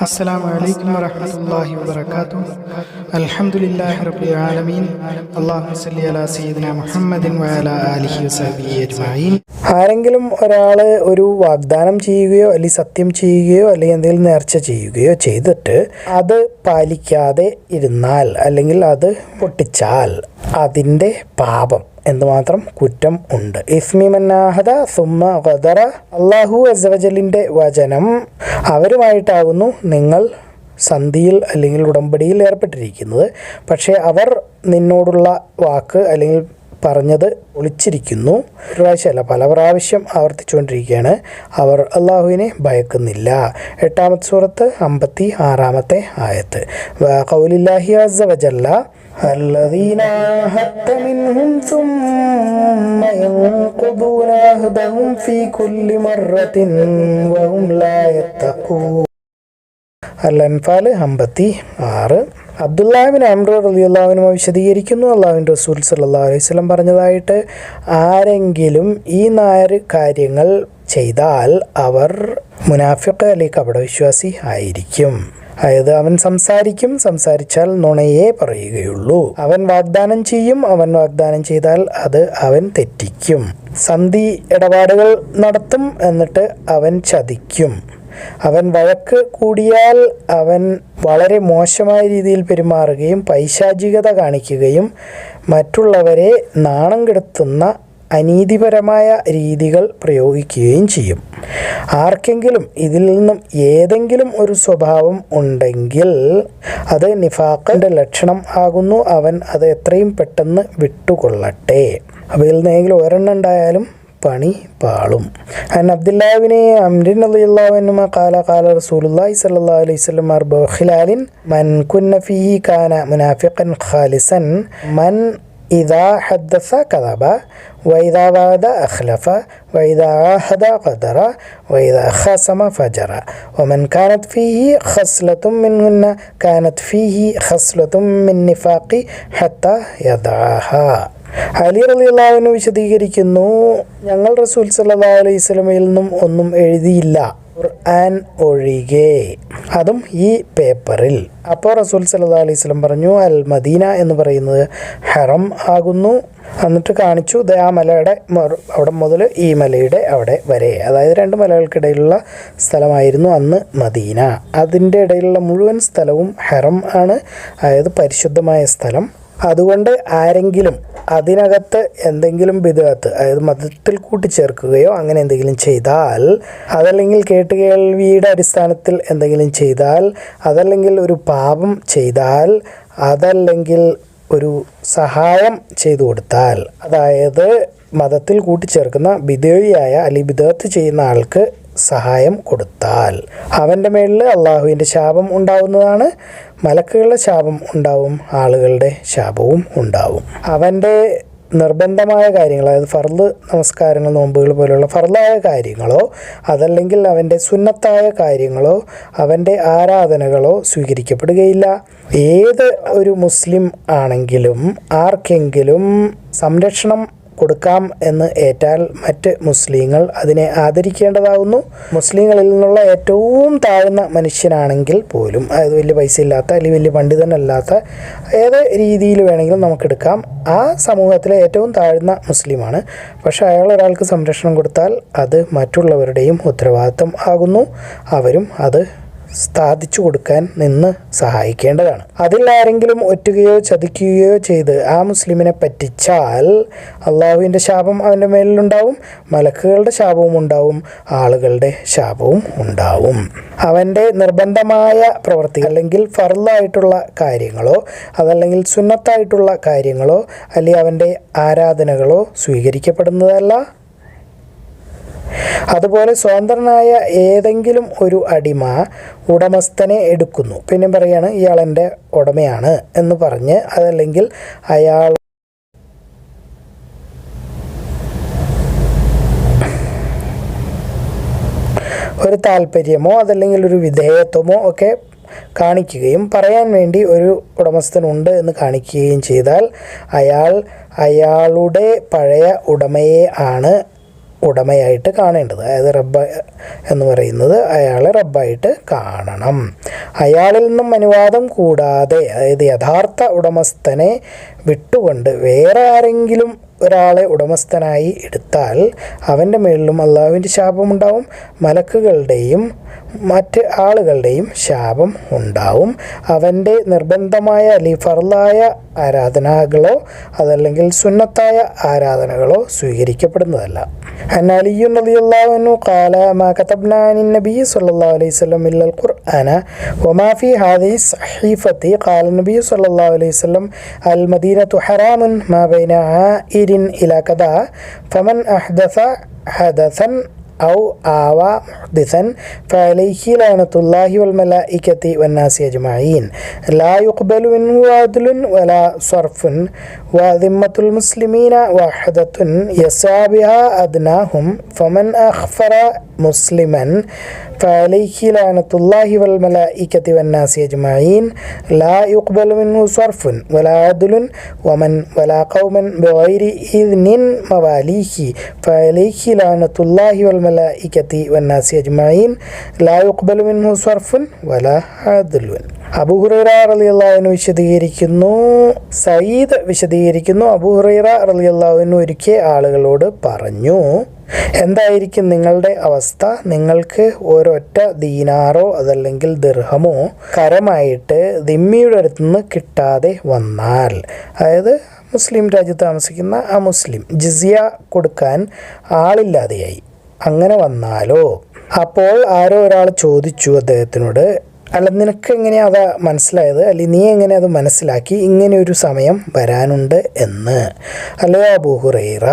السلام عليكم ورحمة الله وبركاته الحمد لله رب العالمين اللهم صل على سيدنا محمد وعلى آله وصحبه أجمعين ആരെങ്കിലും ഒരാൾ ഒരു വാഗ്ദാനം ചെയ്യുകയോ അല്ലെങ്കിൽ സത്യം ചെയ്യുകയോ അല്ലെങ്കിൽ എന്തെങ്കിലും നേർച്ച ചെയ്യുകയോ ചെയ്തിട്ട് അത് പാലിക്കാതെ ഇരുന്നാൽ അല്ലെങ്കിൽ അത് പൊട്ടിച്ചാൽ അതിൻ്റെ പാപം എന്തുമാത്രം കുറ്റം ഉണ്ട്. ഇസ്മിമന്നാഹത സുമ ഖദറ അള്ളാഹു അസവജലിന്റെ വചനം അവരുമായിട്ടാകുന്നു നിങ്ങൾ സന്ധിയിൽ അല്ലെങ്കിൽ ഉടമ്പടിയിൽ ഏർപ്പെട്ടിരിക്കുന്നത്. പക്ഷേ അവർ നിന്നോടുള്ള വാക്ക് അല്ലെങ്കിൽ പറഞ്ഞത് ഒളിച്ചിരിക്കുന്നു. ഒരു പ്രാവശ്യമല്ല പല പ്രാവശ്യം ആവർത്തിച്ചുകൊണ്ടിരിക്കുകയാണ്. അവർ അള്ളാഹുവിനെ ഭയക്കുന്നില്ല. എട്ടാമത്തെ സൂറത്ത് അമ്പത്തി ആറാമത്തെ ആയത്ത് കൗലില്ലാഹി അസവജല്ല الذين عاهدت منهم ثم ينقضون عهدهم في كل مرة وهم لا يتقون അൽ അൻഫാൽ അമ്പത്തി ആറ് അബ്ദുല്ലാഹിബിൻ അമ്ര റലിയുള്ളാവിനുമ വിശദീകരിക്കുന്നു അള്ളാഹുവിൻ റസൂൽ സല്ലാ അലൈഹി സ്വലം പറഞ്ഞതായിട്ട് ആരെങ്കിലും ഈ നാല് കാര്യങ്ങൾ ചെയ്താൽ അവർ മുനാഫിഖ് അല്ലെങ്കിൽ കപടവിശ്വാസി ആയിരിക്കും അതായത് അവൻ സംസാരിക്കും സംസാരിച്ചാൽ നുണയെ പറയുകയുള്ളൂ. അവൻ വാഗ്ദാനം ചെയ്യും അവൻ വാഗ്ദാനം ചെയ്താൽ അത് അവൻ തെറ്റിക്കും. സന്ധി ഇടപാടുകൾ നടത്തും എന്നിട്ട് അവൻ ചതിക്കും. അവൻ വഴക്ക് കൂടിയാൽ അവൻ വളരെ മോശമായ രീതിയിൽ പെരുമാറുകയും പൈശാചികത കാണിക്കുകയും മറ്റുള്ളവരെ നാണം കെടുത്തുന്ന അനീതിപരമായ രീതികൾ പ്രയോഗിക്കുകയും ചെയ്യും. ആർക്കെങ്കിലും ഇതിൽ നിന്നും ഏതെങ്കിലും ഒരു സ്വഭാവം ഉണ്ടെങ്കിൽ അത് നിഫാഖിന്റെ ലക്ഷണം ആകുന്നു. അവൻ അത് എത്രയും പെട്ടെന്ന് വിട്ടുകൊള്ളട്ടെ. അപ്പോൾ ഇതിൽ നിന്നെങ്കിലും ഒരെണ്ണം ഉണ്ടായാലും പണി പാളും. അൻ അബ്ദുല്ലാബിനെ അംരിൻ അലിയുള്ളവനുമ കാല കാല സ്വല്ലല്ലാഹു അലൈഹി വസല്ലം അർബ ഖിലാലിൻ മൻ കാന മുനാഫിഖൻ ഖാലിസൻ മൻ إذا حدث كذب وإذا وعد أخلف وإذا عاهد غدر وإذا خاصم فجر ومن كانت فيه خصلة منهن كانت فيه خصلة من نفاق حتى يدعاها അലി റലിയുള്ളാവിന് വിശദീകരിക്കുന്നു ഞങ്ങൾ റസൂൽ സല്ലാ അലൈഹി സ്വലമയിൽ നിന്നും ഒന്നും എഴുതിയില്ല ഖുർആൻ ഒഴികെ. അതും ഈ പേപ്പറിൽ. അപ്പോൾ റസൂൽ സല്ലാ അലൈഹി സ്വലം പറഞ്ഞു അൽ മദീന എന്ന് പറയുന്നത് ഹറം ആകുന്നു. എന്നിട്ട് കാണിച്ചു ആ മലയുടെ അവിടെ മുതൽ ഈ മലയുടെ അവിടെ വരെ. അതായത് രണ്ട് മലകൾക്കിടയിലുള്ള സ്ഥലമായിരുന്നു അന്ന് മദീന. അതിന്റെ ഇടയിലുള്ള മുഴുവൻ സ്ഥലവും ഹറം ആണ്. അതായത് പരിശുദ്ധമായ സ്ഥലം. അതുകൊണ്ട് ആരെങ്കിലും അതിനകത്ത് എന്തെങ്കിലും വിധത്ത് അതായത് മതത്തിൽ കൂട്ടിച്ചേർക്കുകയോ അങ്ങനെ എന്തെങ്കിലും ചെയ്താൽ അതല്ലെങ്കിൽ കേട്ടുകേൾവിയുടെ അടിസ്ഥാനത്തിൽ എന്തെങ്കിലും ചെയ്താൽ അതല്ലെങ്കിൽ ഒരു പാപം ചെയ്താൽ അതല്ലെങ്കിൽ ഒരു സഹായം ചെയ്തു കൊടുത്താൽ അതായത് മതത്തിൽ കൂട്ടിച്ചേർക്കുന്ന ബിദേവിയായ അല്ലെങ്കിൽ ബിദത്ത് ചെയ്യുന്ന ആൾക്ക് സഹായം കൊടുത്താൽ. അവന്റെ മേളിൽ അള്ളാഹുവിന്റെ ശാപം ഉണ്ടാവുന്നതാണ്. മലക്കുകളുടെ ശാപം ഉണ്ടാവും ആളുകളുടെ ശാപവും ഉണ്ടാവും. അവന്റെ നിർബന്ധമായ കാര്യങ്ങൾ അതായത് ഫർദ് നമസ്കാരങ്ങൾ നോമ്പുകൾ പോലുള്ള ഫർദായ കാര്യങ്ങളോ അതല്ലെങ്കിൽ അവന്റെ സുന്നത്തായ കാര്യങ്ങളോ അവന്റെ ആരാധനകളോ സ്വീകരിക്കപ്പെടുകയില്ല. ഏത് ഒരു മുസ്ലിം ആണെങ്കിലും ആർക്കെങ്കിലും സംരക്ഷണം കൊടുക്കാം എന്ന് ഏറ്റാൽ മറ്റ് മുസ്ലിങ്ങൾ അതിനെ ആദരിക്കേണ്ടതാകുന്നു. മുസ്ലിങ്ങളിൽ നിന്നുള്ള ഏറ്റവും താഴ്ന്ന മനുഷ്യനാണെങ്കിൽ പോലും അതായത് വലിയ പൈസ ഇല്ലാത്ത അല്ലെങ്കിൽ വലിയ പണ്ഡിതനല്ലാത്ത ഏത് രീതിയിൽ വേണമെങ്കിലും നമുക്കെടുക്കാം ആ സമൂഹത്തിലെ ഏറ്റവും താഴ്ന്ന മുസ്ലിമാണ്. പക്ഷേ അയാൾ ഒരാൾക്ക് സംരക്ഷണം കൊടുത്താൽ അത് മറ്റുള്ളവരുടെയും ഉത്തരവാദിത്വം ആകുന്നു. അവരും അത് സ്ഥാപിച്ചു കൊടുക്കാൻ നിന്ന് സഹായിക്കേണ്ടതാണ്. അതിൽ ആരെങ്കിലും ഒറ്റുകയോ ചതിക്കുകയോ ചെയ്ത് ആ മുസ്ലിമിനെ പറ്റിച്ചാൽ അള്ളാഹുവിന്റെ ശാപം അവന്റെ മേലിലുണ്ടാവും മലക്കുകളുടെ ശാപവും ഉണ്ടാവും ആളുകളുടെ ശാപവും ഉണ്ടാവും. അവന്റെ നിർബന്ധമായ പ്രവൃത്തി അല്ലെങ്കിൽ ഫറുള്ളായിട്ടുള്ള കാര്യങ്ങളോ അതല്ലെങ്കിൽ സുന്നത്തായിട്ടുള്ള കാര്യങ്ങളോ അല്ലെങ്കിൽ അവന്റെ ആരാധനകളോ സ്വീകരിക്കപ്പെടുന്നതല്ല. അതുപോലെ സ്വതന്ത്രനായ ഏതെങ്കിലും ഒരു അടിമ ഉടമസ്ഥനെ എടുക്കുന്നു. പിന്നെ പറയാണ് ഇയാൾ എന്റെ ഉടമയാണ് എന്ന് പറഞ്ഞ് അതല്ലെങ്കിൽ അയാൾ ഒരു താല്പര്യമോ അതല്ലെങ്കിൽ ഒരു വിധേയത്വമോ ഒക്കെ കാണിക്കുകയും പറയാൻ വേണ്ടി ഒരു ഉടമസ്ഥനുണ്ട് എന്ന് കാണിക്കുകയും ചെയ്താൽ അയാൾ അയാളുടെ പഴയ ഉടമയെ ആണ് ഉടമയായിട്ട് കാണേണ്ടത്. അതായത് റബ്ബ എന്ന് പറയുന്നത് അയാളെ റബ്ബായിട്ട് കാണണം. അയാളിൽ നിന്നും അനുവാദം കൂടാതെ അതായത് യഥാർത്ഥ ഉടമസ്ഥനെ വിട്ടുകൊണ്ട് വേറെ ആരെങ്കിലും ഒരാളെ ഉടമസ്ഥനായി എടുത്താൽ അവന്റെ മേളിലും അള്ളാഹുവിന്റെ ശാപമുണ്ടാവും മലക്കുകളുടെയും മറ്റ് ആളുകളുടെയും ശാപം ഉണ്ടാവും. അവന്റെ നിർബന്ധമായ അല്ലെങ്കിൽ ഫർലായ ആരാധനകളോ അതല്ലെങ്കിൽ സുന്നത്തായ ആരാധനകളോ സ്വീകരിക്കപ്പെടുന്നതല്ല. മാ അലൈഹി വസല്ലം ഖുർആന വമാ ഖാല അലൈഹി അൽ ഹറാമുൻ മാ ഇലാ കദാ ഫമൻ അഹ്ദഫ ഹദസൻ ഔ ആവ മുഹ്ദിസൻ ഫലൈഹി ലയനത്തുല്ലാഹി വൽമല ഇക്കത്തി വന്നാസി അജ്മീൻ ലാ യുഖ്ബലു മിൻഹു അദ്ലുൻ വലാ സർഫുൻ وذمة المسلمين واحدة يسعى بها أدناهم فمن أخفر مسلما فعليه لعنة الله والملائكة والناس أجمعين. لا يقبل منه صرف ولا عدل ومن ولا قوما بغير إذن مواليه فعليه لعنة الله والملائكة والناس أجمعين. لا يقبل منه صرف ولا عدل. അബു ഹുറൈറ റളിയല്ലാഹുവിന് വിശദീകരിക്കുന്നു. സയ്യിദ് വിശദീകരിക്കുന്നു. അബുഹുറൈറ ഹുറൈറ റളിയല്ലാഹുവിന് ഒരിക്കൽ ആളുകളോട് പറഞ്ഞു എന്തായിരിക്കും നിങ്ങളുടെ അവസ്ഥ? നിങ്ങൾക്ക് ഒരൊറ്റ ദീനാറോ അതല്ലെങ്കിൽ ദീർഹമോ കരമായിട്ട് ദിമ്മിയുടെ അടുത്തുനിന്ന് കിട്ടാതെ വന്നാൽ അതായത് മുസ്ലിം രാജ്യത്ത് താമസിക്കുന്ന ആ മുസ്ലിം ജിസിയ കൊടുക്കാൻ ആളില്ലാതെയായി. അങ്ങനെ വന്നാലോ? അപ്പോൾ ആരോ ഒരാൾ ചോദിച്ചു അദ്ദേഹത്തിനോട് അല്ല നിനക്ക് എങ്ങനെയാ അത് മനസ്സിലായത്? അല്ലെങ്കിൽ നീ എങ്ങനെ അത് മനസ്സിലാക്കി? ഇങ്ങനെ ഒരു സമയം വരാനുണ്ട് എന്ന്. അല്ലേ അബൂഹുറൈറ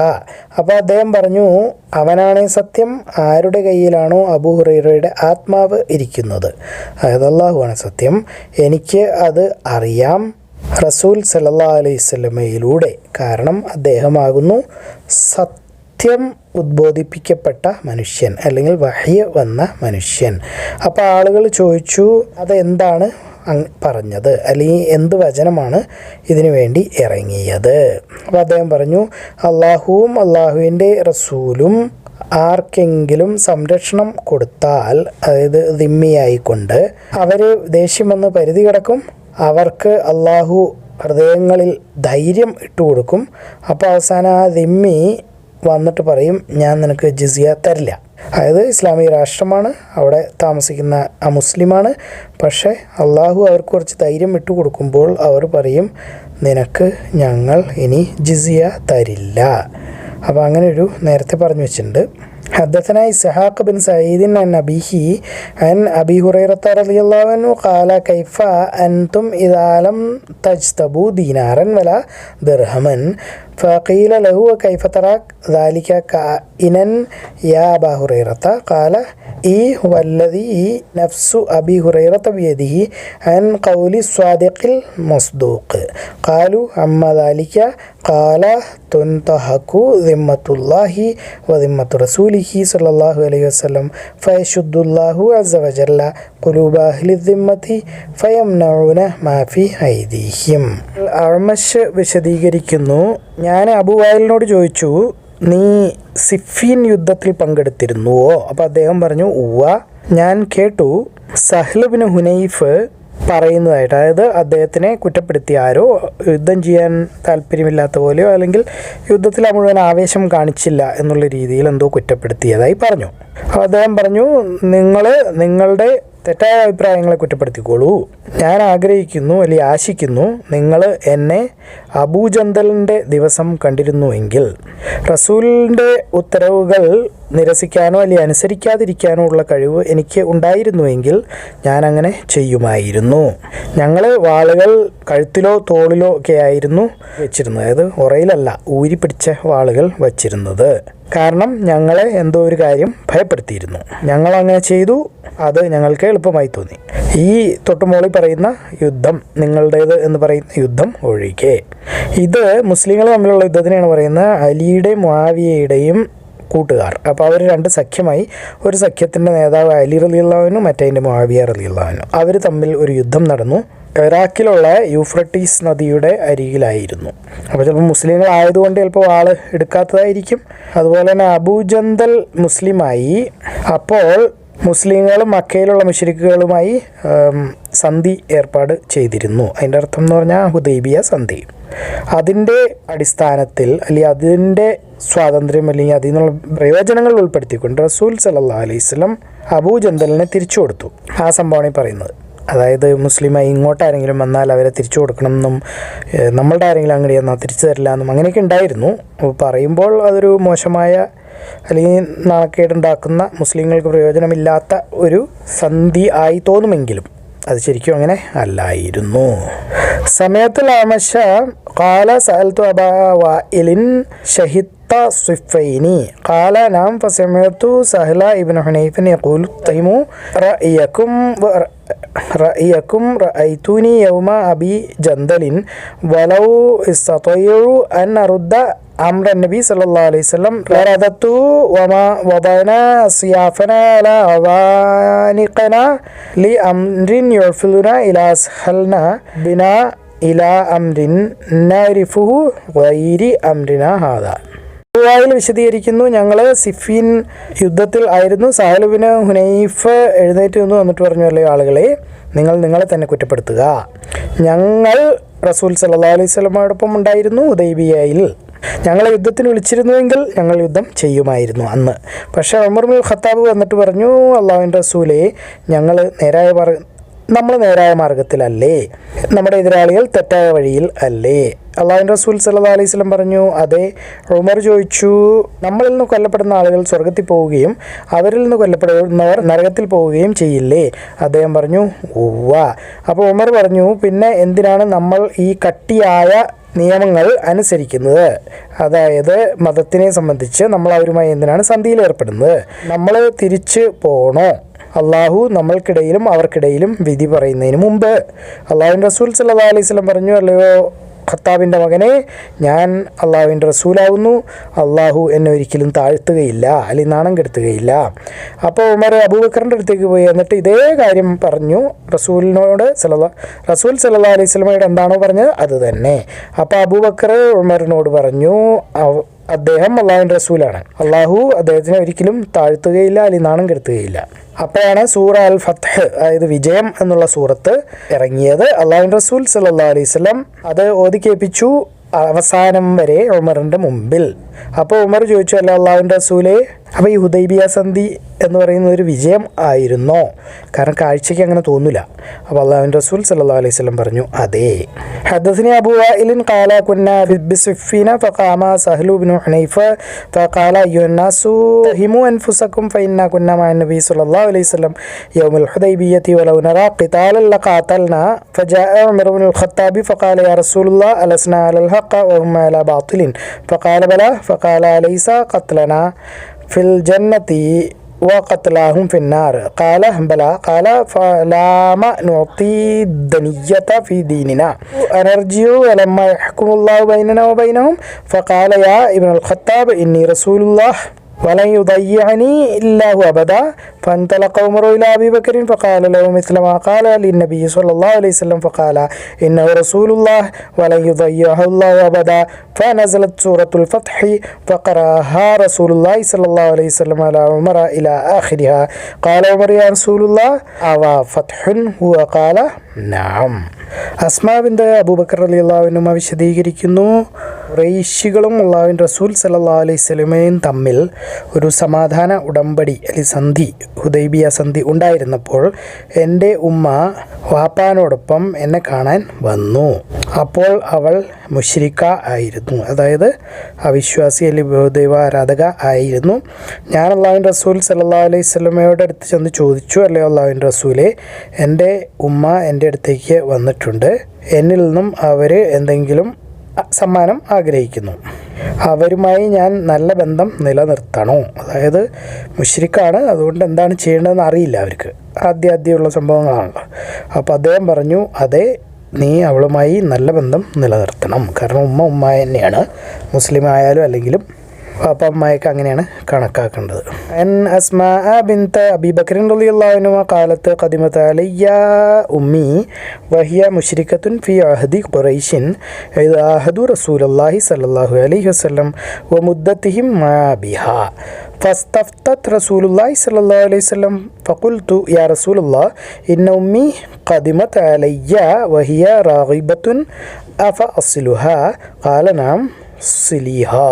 അപ്പോൾ അദ്ദേഹം പറഞ്ഞു അവനാണേ സത്യം ആരുടെ കയ്യിലാണോ അബൂഹുറൈറയുടെ ആത്മാവ് ഇരിക്കുന്നത്? അതായത് അള്ളാഹുവാണ് സത്യം. എനിക്ക് അത് അറിയാം റസൂൽ സല്ലാ അലൈഹി സ്വലമയിലൂടെ കാരണം അദ്ദേഹമാകുന്നു സത്യം. ഉദ്ബോധിപ്പിക്കപ്പെട്ട മനുഷ്യൻ അല്ലെങ്കിൽ വഹ്യ വന്ന മനുഷ്യൻ. അപ്പോൾ ആളുകൾ ചോദിച്ചു അതെന്താണ് പറഞ്ഞത്? അല്ലെങ്കിൽ എന്ത് വചനമാണ് ഇതിനു വേണ്ടി ഇറങ്ങിയത്? അപ്പോൾ അദ്ദേഹം പറഞ്ഞു അള്ളാഹുവും അള്ളാഹുവിന്റെ റസൂലും ആർക്കെങ്കിലും സംരക്ഷണം കൊടുത്താൽ അതായത് ദിമ്മിയായിക്കൊണ്ട് അവർ ദേഷ്യം വന്ന് പരിധി കിടക്കും. അവർക്ക് അള്ളാഹു ഹൃദയങ്ങളിൽ ധൈര്യം ഇട്ടുകൊടുക്കും. അപ്പോൾ അവസാനം ആ ദിമ്മി വന്നിട്ട് പറയും ഞാൻ നിനക്ക് ജിസിയ തരില്ല. അതായത് ഇസ്ലാമിക രാഷ്ട്രമാണ് അവിടെ താമസിക്കുന്ന ആ മുസ്ലിമാണ് പക്ഷേ അള്ളാഹു അവർക്ക് കുറച്ച് ധൈര്യം ഇട്ട് കൊടുക്കുമ്പോൾ അവർ പറയും നിനക്ക് ഞങ്ങൾ ഇനി ജിസിയ തരില്ല. അപ്പോൾ അങ്ങനെ ഒരു നേരത്തെ പറഞ്ഞു വെച്ചിട്ടുണ്ട്. حدثنا إسحاق بن سعيد عن أبيه عن أبي هريرة رضي الله عنه قال كيف أنتم إذا لم تجتبوا دينارا ولا درهما؟ فقيل له كيف تراك ذلك كائنا يا أبا هريرة؟ قال إي هو الذي نفس أبي هريرة بيده عن قول الصادق المصدوق. قالوا أما ذلك قال تنتهك ذمة الله وذمة رسوله صلى الله عليه وسلم فيشد الله عز وجل قلوب أهل الذمة فيمنعون ما في أيديهم നൗന മാഫി ഹൈദീഹ്യം يعني أبو وائل نور جويتشو നീ സിഫീൻ യുദ്ധത്തിൽ പങ്കെടുത്തിരുന്നുവോ അപ്പോൾ അദ്ദേഹം പറഞ്ഞു ഉവ്വ ഞാൻ കേട്ടു സഹ്ലബിന് ഹുനൈഫ് പറയുന്നതായിട്ട്. അതായത് അദ്ദേഹത്തിനെ കുറ്റപ്പെടുത്തി ആരോ യുദ്ധം ചെയ്യാൻ താല്പര്യമില്ലാത്ത പോലെയോ അല്ലെങ്കിൽ യുദ്ധത്തിൽ മുഴുവൻ ആവേശം കാണിച്ചില്ല എന്നുള്ള രീതിയിൽ എന്തോ കുറ്റപ്പെടുത്തിയതായി പറഞ്ഞു. അപ്പോൾ അദ്ദേഹം പറഞ്ഞു നിങ്ങൾ നിങ്ങളുടെ തെറ്റായ അഭിപ്രായങ്ങളെ കുറ്റപ്പെടുത്തിക്കോളൂ. ഞാൻ ആഗ്രഹിക്കുന്നു അല്ലെങ്കിൽ ആശിക്കുന്നു നിങ്ങൾ എന്നെ അബൂജന്തലിന്റെ ദിവസം കണ്ടിരുന്നുവെങ്കിൽ റസൂലിന്റെ ഉത്തരവുകൾ നിരസിക്കാനോ അല്ലെങ്കിൽ അനുസരിക്കാതിരിക്കാനോ ഉള്ള കഴിവ് എനിക്ക് ഉണ്ടായിരുന്നുവെങ്കിൽ ഞാൻ അങ്ങനെ ചെയ്യുമായിരുന്നു. ഞങ്ങൾ വാളുകൾ കഴുത്തിലോ തോളിലോ ഒക്കെ ആയിരുന്നു വെച്ചിരുന്നത്. അതായത് ഉറയിലല്ല ഊരിപ്പിടിച്ച വാളുകൾ വച്ചിരുന്നത്. കാരണം ഞങ്ങളെ എന്തോ ഒരു കാര്യം ഭയപ്പെടുത്തിയിരുന്നു. ഞങ്ങൾ അങ്ങനെ ചെയ്തു അത് ഞങ്ങൾക്ക് എളുപ്പമായി തോന്നി. ഈ തൊട്ടുമോളി പറയുന്ന യുദ്ധം നിങ്ങളുടേത് എന്ന് പറയുന്ന യുദ്ധം ഒഴികെ. ഇത് മുസ്ലിങ്ങൾ തമ്മിലുള്ള യുദ്ധത്തിനെയാണ് പറയുന്നത്. അലിയുടെ മുആവിയയുടെയും കൂട്ടുകാർ. അപ്പോൾ അവർ രണ്ട് സഖ്യമായി. ഒരു സഖ്യത്തിന്റെ നേതാവ് അലി റലിയുള്ളവനും മറ്റേതിന്റെ മുഹാവിയ റലിയുള്ളവനും അവർ തമ്മിൽ ഒരു യുദ്ധം നടന്നു. ഇറാഖിലുള്ള യൂഫ്രട്ടീസ് നദിയുടെ അരികിലായിരുന്നു. അപ്പോൾ ചിലപ്പോൾ മുസ്ലിങ്ങൾ ആയതുകൊണ്ട് ചിലപ്പോൾ ആൾ എടുക്കാത്തതായിരിക്കും. അതുപോലെ തന്നെ അബൂജന്തൽ മുസ്ലിമായി. അപ്പോൾ മുസ്ലിങ്ങളും മക്കയിലുള്ള മുഷരിക്കുകളുമായി സന്ധി ഏർപ്പാട് ചെയ്തിരുന്നു. അതിന്റെ അർത്ഥം എന്ന് പറഞ്ഞാൽ ഹുദൈബിയ സന്ധി. അതിന്റെ അടിസ്ഥാനത്തിൽ അല്ലെങ്കിൽ അതിന്റെ സ്വാതന്ത്ര്യം അല്ലെങ്കിൽ അതിൽ നിന്നുള്ള പ്രയോജനങ്ങൾ ഉൾപ്പെടുത്തിക്കൊണ്ട് റസൂൽ സലഹ് അലൈഹി സ്വലം അബൂജന്തലിനെ തിരിച്ചു കൊടുത്തു. ആ സംഭവമാണ് ഈ പറയുന്നത്. അതായത് മുസ്ലിമായി ഇങ്ങോട്ട് ആരെങ്കിലും വന്നാൽ അവരെ തിരിച്ചു കൊടുക്കണം എന്നും നമ്മളുടെ ആരെങ്കിലും അങ്ങോട്ട് ചെന്നാൽ തിരിച്ചു തരില്ല എന്നും അങ്ങനെയൊക്കെ ഉണ്ടായിരുന്നു. പറയുമ്പോൾ അതൊരു മോശമായ അല്ലെങ്കിൽ നാണക്കേടുണ്ടാക്കുന്ന മുസ്ലിങ്ങൾക്ക് പ്രയോജനമില്ലാത്ത ഒരു സന്ധി ആയി തോന്നുമെങ്കിലും അത് ശരിക്കും അങ്ങനെ അല്ലായിരുന്നു. സമയത്ത് ലാമശ കാല സഅൽത്തു അബാവലിൻ ഷഹിത്ത സിഫൈനി. കാല നാം സമയത്തു സഹ്ല ഇബ്നു ഹുനൈഫൻ യഖൂലു തൈമു റഅയക്കും رأيكم رأيتني يوم أبي جندل. ولو استطيعوا أن أرد أمر النبي صلى الله عليه وسلم لرددت وما وضعنا سيافنا على عوانقنا لأمر يرفلنا إلى أسهلنا بنا إلى أمر نعرفه غير أمرنا هذا. വായിൽ വിശദീകരിക്കുന്നു. ഞങ്ങൾ സിഫീൻ യുദ്ധത്തിൽ ആയിരുന്നു. സാഹലുബിന് ഹുനൈഫ് എഴുന്നേറ്റ് നിന്നു എന്നിട്ട് പറഞ്ഞു അല്ലേ ആളുകളെ നിങ്ങൾ നിങ്ങളെ തന്നെ കുറ്റപ്പെടുത്തുക. ഞങ്ങൾ റസൂൽ സല്ലാ അലൈഹി സ്വലമയോടൊപ്പം ഉണ്ടായിരുന്നു ഉദൈബിയയിൽ ഞങ്ങളെ യുദ്ധത്തിന് വിളിച്ചിരുന്നുവെങ്കിൽ ഞങ്ങൾ യുദ്ധം ചെയ്യുമായിരുന്നു അന്ന്. പക്ഷേ ഉമർ മുൽ ഖത്താബ് വന്നിട്ട് പറഞ്ഞു അള്ളാഹുവിന്റെ റസൂലെ ഞങ്ങൾ നേരായ മാർഗ നമ്മൾ നേരായ മാർഗത്തിലല്ലേ. നമ്മുടെ എതിരാളികൾ തെറ്റായ വഴിയിൽ അല്ലേ. അള്ളാഹുവിന്റെ റസൂൽ സല്ലാ അലൈഹി സ്വലം പറഞ്ഞു അതെ ഉമർ ചോദിച്ചു നമ്മളിൽ നിന്ന് കൊല്ലപ്പെടുന്ന ആളുകൾ സ്വർഗത്തിൽ പോവുകയും അവരിൽ നിന്ന് കൊല്ലപ്പെടുന്നവർ നരകത്തിൽ പോവുകയും ചെയ്യില്ലേ? അദ്ദേഹം പറഞ്ഞു ഉവ്വ. അപ്പോൾ ഉമർ പറഞ്ഞു പിന്നെ എന്തിനാണ് നമ്മൾ ഈ കട്ടിയായ നിയമങ്ങൾ അനുസരിക്കുന്നത്? അതായത് മതത്തിനെ സംബന്ധിച്ച് നമ്മൾ അവരുമായി എന്തിനാണ് സന്ധിയിൽ ഏർപ്പെടുന്നത്? നമ്മൾ തിരിച്ച് പോകണോ അള്ളാഹു നമ്മൾക്കിടയിലും അവർക്കിടയിലും വിധി പറയുന്നതിന് മുമ്പ്. അള്ളാഹുൻ റസൂൽ സല്ലാ അലൈഹി സ്വലം പറഞ്ഞു അല്ലയോ ഖത്താബിന്റെ മകനെ ഞാൻ അള്ളാഹുവിന്റെ റസൂലാവുന്നു. അള്ളാഹു എന്നെ ഒരിക്കലും താഴ്ത്തുകയില്ല അല്ലെങ്കിൽ നാണം കെടുത്തുകയില്ല. അപ്പോൾ ഉമർ അബൂബക്കറിന്റെ അടുത്തേക്ക് പോയി എന്നിട്ട് ഇതേ കാര്യം പറഞ്ഞു. റസൂലിനോട് സലഹ റസൂൽ സല്ലാ അലൈഹി സ്വലമയോട് എന്താണോ പറഞ്ഞത് അത് തന്നെ. അപ്പോൾ അബൂബക്കർ ഉമറിനോട് പറഞ്ഞു അദ്ദേഹം അള്ളാഹുവിന്റെ റസൂലാണ്. അള്ളാഹു അദ്ദേഹത്തിനെ ഒരിക്കലും താഴ്ത്തുകയില്ല അല്ലെങ്കിൽ നാണം കെടുത്തുകയില്ല. അപ്പോഴാണ് സൂറ അൽ ഫത്ത് അതായത് വിജയം എന്നുള്ള സൂറത്ത് ഇറങ്ങിയത്. അള്ളാഹുൻ റസൂൽ സല്ലാ അലൈഹി സ്വലം അത് ഓതി അവസാനം വരെ ഉമറിന്റെ മുമ്പിൽ. അപ്പോൾ ഉമർ ചോദിച്ചു അല്ല അള്ളാഹുൻ റസൂലെ അപ്പോൾ ഈ ഹുദൈബിയ സന്ധി എന്ന് പറയുന്ന ഒരു വിജയം ആയിരുന്നോ? കാരണം കാഴ്ചയ്ക്ക് അങ്ങനെ തോന്നില്ല. അപ്പോൾ അള്ളാഹു റസൂൽ സല്ലാ അലൈഹി സ്വലം പറഞ്ഞു അതെ. ഹദസിനി അബുവായിലിൻ കാല കുന്ന ഫഖാമ സഹലു ബിൻ ഹനൈഫ ഫഖാല യുനാസു ഹിമു അൻഫുസക്കും ഫൈന കുന്ന മഅൻ നബി സല്ലല്ലാഹു അലൈഹി വസല്ലം യോമുൽ ഹുദൈബിയത്തി വലൗ നറാ ഖിതാലൻ ലഖാതൽന ഫജാഅ ഉമർ ബിൻ ഫഖാല യാ അലസ്ന അലൽ ഹഖ വഹും അലാ ബാത്തിലിൻ? ഫഖാല ബല. ഫഖാല അലൈസ ഖത്ലന. في الجنة وقتلاهم في النار قال بلى قال فلا ما نعطي الدنية في ديننا أنرجع ولما يحكم الله بيننا وبينهم فقال يا ابن الخطاب إني رسول الله ولن يضيعني هو أبدا فانطلق عمر إلى أبي بكر فقال له مثل ما قال للنبي صلى الله عليه وسلم فقال إنه رسول الله ولن يضيعه الله أبدا فنزلت سورة الفتح فقرأها رسول الله صلى الله عليه وسلم على عمر إلى آخرها قال عمر يا رسول الله أوا فتح هو قال نعم അസ്മാബിൻ്റെ അബൂബക്കർ അലി അള്ളാഹുവിനും വിശദീകരിക്കുന്നു റേഷികളും അള്ളാഹുവിൻ റസൂൽ സല്ലാ അലൈഹി സ്വലമയും തമ്മിൽ ഒരു സമാധാന ഉടമ്പടി അല്ലെങ്കിൽ സന്ധി ഹുദൈബിയ സന്ധി ഉണ്ടായിരുന്നപ്പോൾ എന്റെ ഉമ്മ വാപ്പാനോടൊപ്പം എന്നെ കാണാൻ വന്നു. അപ്പോൾ അവൾ മുഷ്രിക്ക ആയിരുന്നു. അതായത് അവിശ്വാസി അല്ലെങ്കിൽ ദൈവ ആരാധക ആയിരുന്നു. ഞാൻ അള്ളാഹുൻ റസൂൽ സല്ലാ അലൈഹി സ്വലമയോട് അടുത്ത് ചെന്ന് ചോദിച്ചു അല്ലേ അള്ളാഹുൻ റസൂലെ എന്റെ ഉമ്മ എന്റെ അടുത്തേക്ക് വന്നിട്ടുണ്ട്. എന്നിൽ നിന്നും അവർ എന്തെങ്കിലും സമ്മാനം ആഗ്രഹിക്കുന്നു. അവരുമായി ഞാൻ നല്ല ബന്ധം നിലനിർത്തണോ? അതായത് മുഷ്രിക്കാണ് അതുകൊണ്ട് എന്താണ് ചെയ്യേണ്ടതെന്ന് അറിയില്ല അവർക്ക്. ആദ്യ ആദ്യമുള്ള സംഭവങ്ങളാണല്ലോ. അപ്പോൾ അദ്ദേഹം പറഞ്ഞു അതെ നീ അവളുമായി നല്ല ബന്ധം നിലനിർത്തണം. കാരണം ഉമ്മ ഉമ്മ തന്നെയാണ്. മുസ്ലിം ആയാലും അല്ലെങ്കിലും അപ്പം അമ്മയൊക്കെ അങ്ങനെയാണ് കണക്കാക്കേണ്ടത് അൻ അസ്മാ ബിന്ത അബി ബക്കറിൻ റളിയല്ലാഹു കാലത്ത് ഖദിമത്ത് അലയ്യ ഉമ്മി വഹിയ മുഷ്രിക്കത്തുൻ ഫി അഹദി ഖുറൈഷിൻ ഇത് അഹദു റസൂലല്ലാഹി സല്ലല്ലാഹു അലൈഹി വസല്ലം വമുദ്ദത്തിഹിം മാ ബിഹാ فاستفتت رسول الله صلى الله عليه وسلم فقلت يا رسول الله إن أمي قدمت علي وهي راغبة أفأصلها قال نعم صليها